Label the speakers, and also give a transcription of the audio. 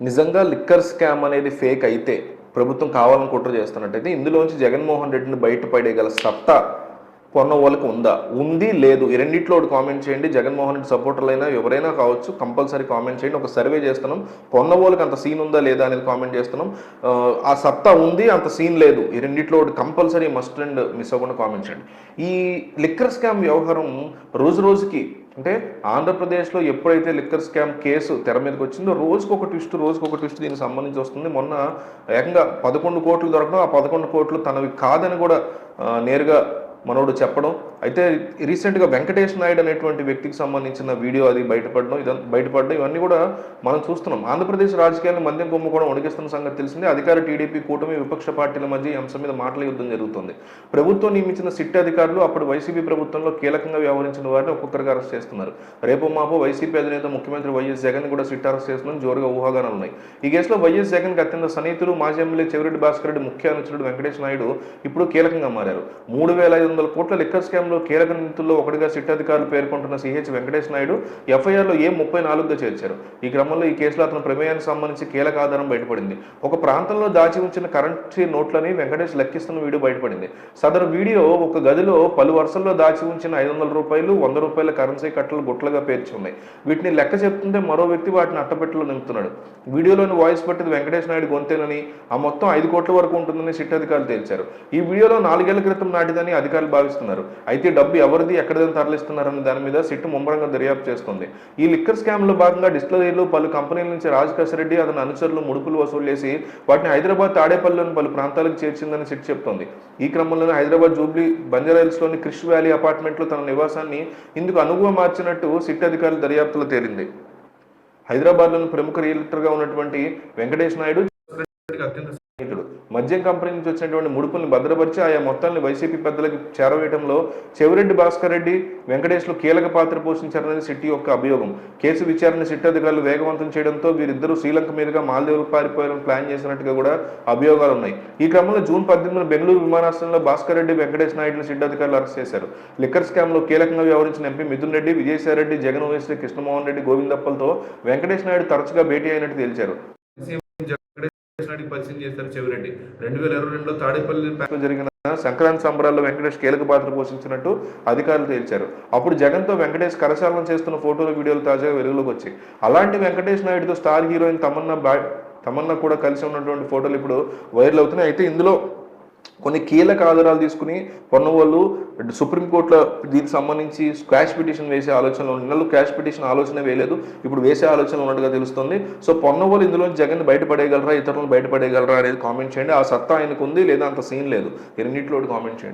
Speaker 1: నిజంగా liquor scam అనేది fake అయితే ప్రభుత్వం కావాలని కుట్ర చేస్తున్నట్టయితే ఇందులోంచి జగన్మోహన్ రెడ్డిని బయటపడేయగల సత్తా కొన్న వాళ్ళకి ఉందా? ఉంది లేదు. ఈ రెండిట్లో కామెంట్ చేయండి. జగన్మోహన్ రెడ్డి సపోర్టర్లు అయినా ఎవరైనా కావచ్చు కంపల్సరీ కామెంట్ చేయండి. ఒక సర్వే చేస్తున్నాం. కొన్న వాళ్ళకి అంత సీన్ ఉందా లేదా అనేది కామెంట్ చేస్తున్నాం. ఆ, సత్తా ఉంది అంత సీన్ లేదు. ఈ రెండిట్లో కంపల్సరీ మస్ట్ అండ్ మిస్ అవ్వకుండా కామెంట్ చేయండి. ఈ లిక్కర్ స్కామ్ వ్యవహారం రోజు రోజుకి అంటే ఆంధ్రప్రదేశ్లో ఎప్పుడైతే లిక్కర్ స్కామ్ కేసు తెర మీదకి వచ్చిందో రోజుకు ఒక ట్విస్ట్ రోజుకు ఒక ట్విస్ట్ దీనికి సంబంధించి వస్తుంది. మొన్న ఏకంగా పదకొండు కోట్లు దొరకడం ఆ పదకొండు కోట్లు తనవి కాదని కూడా నేరుగా మనోడు చెప్పడం. అయితే రీసెంట్గా వెంకటేష్ నాయుడు అనేటువంటి వ్యక్తికి సంబంధించిన వీడియో అది బయటపడడం ఇదంతా బయటపడడం ఇవన్నీ కూడా మనం చూస్తున్నాం. ఆంధ్రప్రదేశ్ రాజకీయాలను మద్యం కొమ్ము కూడా ఉడికిస్తున్న సంగతి తెలిసిందే. అధికార టీడీపీ కూటమి విపక్ష పార్టీల మధ్య ఈ అంశం మీద మాటల యుద్ధం జరుగుతుంది. ప్రభుత్వం నియమించిన సిట్ అధికారులు అప్పుడు వైసీపీ ప్రభుత్వంలో కీలకంగా వ్యవహరించిన వారిని ఒక్కొక్కరిగా అరెస్ట్ చేస్తున్నారు. రేపు మాపు వైసీపీ అధినేత ముఖ్యమంత్రి వైఎస్ జగన్ కూడా సిట్ అరెస్ట్ చేస్తున్న జోరుగా ఊహాగానాలు ఉన్నాయి. ఈ కేసులో వైఎస్ జగన్కి అత్యంత సన్నిహితులు మాజీ ఎమ్మెల్యే చెవిరెడ్డి భాస్కర్ రెడ్డి ముఖ్య అనుచరుడు వెంకటేష్ నాయుడు ఇప్పుడు కీలకంగా మారారు. మూడు వేల ఐదు వందల కోట్ల లిక్కర్ స్కామ్లో కీలక నిందితుల్లో ఒకటిగా సిట్ అధికారులు పేర్కొంటున్న సిహెచ్ వెంకటేష్ నాయుడు ఎఫ్ఐఆర్లో ఏ ముప్పై నాలుగుగా చేర్చారు. ఈ క్రమంలో ఈ కేసులో అతని ప్రమేయానికి సంబంధించి కీలక ఆధారం బయటపడింది. ఒక ప్రాంతంలో దాచి ఉంచిన కరెన్సీ నోట్లని వెంకటేష్ లెక్కిస్తున్న వీడియో బయటపడింది. సదరు వీడియో ఒక గదిలో పలు వరుసల్లో దాచి ఉంచిన ఐదు వందల రూపాయలు వంద రూపాయల కరెన్సీ కట్టలు గుట్లగా పేర్చి ఉన్నాయి వీటిని లెక్క చెప్తుంటే మరో వ్యక్తి వాటిని అట్టపెట్టలో నింపుతున్నాడు. వీడియోలోని వాయిస్ పట్టింది వెంకటేష్ నాయుడు గొంతేనని ఆ మొత్తం ఐదు కోట్ల వరకు ఉంటుందని సిట్ అధికారులు తేల్చారు. ఈ వీడియోలో నాలుగేళ్ళ క్రితం నాటిదని అధికారులు భావిస్తున్నారు. అయితే డబ్బు ఎవరిది ఎక్కడిదని తరలిస్తున్నారన్న దాని మీద సిట్ ముమ్మరంగా దర్యాప్తు చేస్తుంది. ఈ లిక్కర్ స్కామ్లో భాగంగా డిస్టిలరీలు పలు కంపెనీల నుంచి రాజ్ రెడ్డి అతని అనుచరులు ముడుపులు వసూలు చేసి వాటిని హైదరాబాద్ తాడేపల్లిలోని పలు ప్రాంతాలకు చేర్చిందని సిట్ చెప్తోంది. ఈ క్రమంలోనే హైదరాబాద్ జూబ్లీ బంజారాహిల్స్లోని క్రిష్ వ్యాలీ అపార్ట్మెంట్లో తన నివాసాన్ని ఇందుకు అనుగుణ మార్చినట్టు సిట్ అధికారుల దర్యాప్తులో తేలింది. హైదరాబాద్లోని ప్రముఖ రియల్టర్గా ఉన్నటువంటి వెంకటేష్ నాయుడు మద్యం కంపెనీ నుంచి వచ్చినటువంటి ముడుపుల్ని భద్రపరిచి ఆయా మొత్తాన్ని వైసీపీ పెద్దలకు చేరవేయడంలో చెవిరెడ్డి భాస్కర్ రెడ్డి వెంకటేష్లు కీలక పాత్ర పోషించారనేది సిట్టి యొక్క అభియోగం. కేసు విచారణ సిట్ అధికారులు వేగవంతం చేయడంతో వీరిద్దరూ శ్రీలంక మీదుగా మాల్దీవులకు పారిపోయాలని ప్లాన్ చేసినట్టుగా కూడా అభియోగాలు ఉన్నాయి. ఈ క్రమంలో జూన్ పద్దెనిమిదిన బెంగళూరు విమానాశ్రయంలో భాస్కర్ రెడ్డి వెంకటేష్ నాయుడుని సిట్ అధికారులు అరెస్ట్ చేశారు. లిక్కర్ స్కామ్లో కీలకంగా వ్యవహరించిన ఎంపీ మిథున్ రెడ్డి విజయసాయి రెడ్డి జగన్ ఓఎస్టీ కృష్ణమోహన్ రెడ్డి గోవిందప్పలతో వెంకటేష్ నాయుడు తరచుగా భేటీ అయినట్టు తేల్చారు. పరిచయం చేశారు చెవిరెడ్డి. రెండు వేల ఇరవై రెండులో తాడేపల్లి జరిగిన సంక్రాంతి సంబరాల్లో వెంకటేష్ కీలక పాత్ర పోషించినట్టు అధికారులు తేల్చారు. అప్పుడు జగన్తో వెంకటేష్ కరచాలనం చేస్తున్న ఫోటోలు వీడియోలు తాజాగా వెలుగులోకి వచ్చాయి. అలాంటి వెంకటేష్ నాయుడుతో స్టార్ హీరోయిన్ తమన్నా బా తమన్నా కూడా కలిసి ఉన్నటువంటి ఫోటోలు ఇప్పుడు వైరల్ అవుతున్నాయి. అయితే ఇందులో కొన్ని కీలక ఆధారాలు తీసుకుని పొన్నవాళ్ళు సుప్రీంకోర్టులో దీనికి సంబంధించి క్యాష్ పిటిషన్ వేసే ఆలోచనలో నెలలు క్యాష్ పిటిషన్ ఆలోచన వేయలేదు. ఇప్పుడు వేసే ఆలోచన ఉన్నట్టుగా తెలుస్తుంది. సో పొన్నవాళ్ళు ఇందులో జగన్ బయటపడేయగలరా ఇతరులను బయటపడేయగలరా అనేది కామెంట్ చేయండి. ఆ సత్తా ఆయనకు ఉంది లేదా అంత సీన్ లేదు. రెండింటిలో కామెంట్ చేయండి.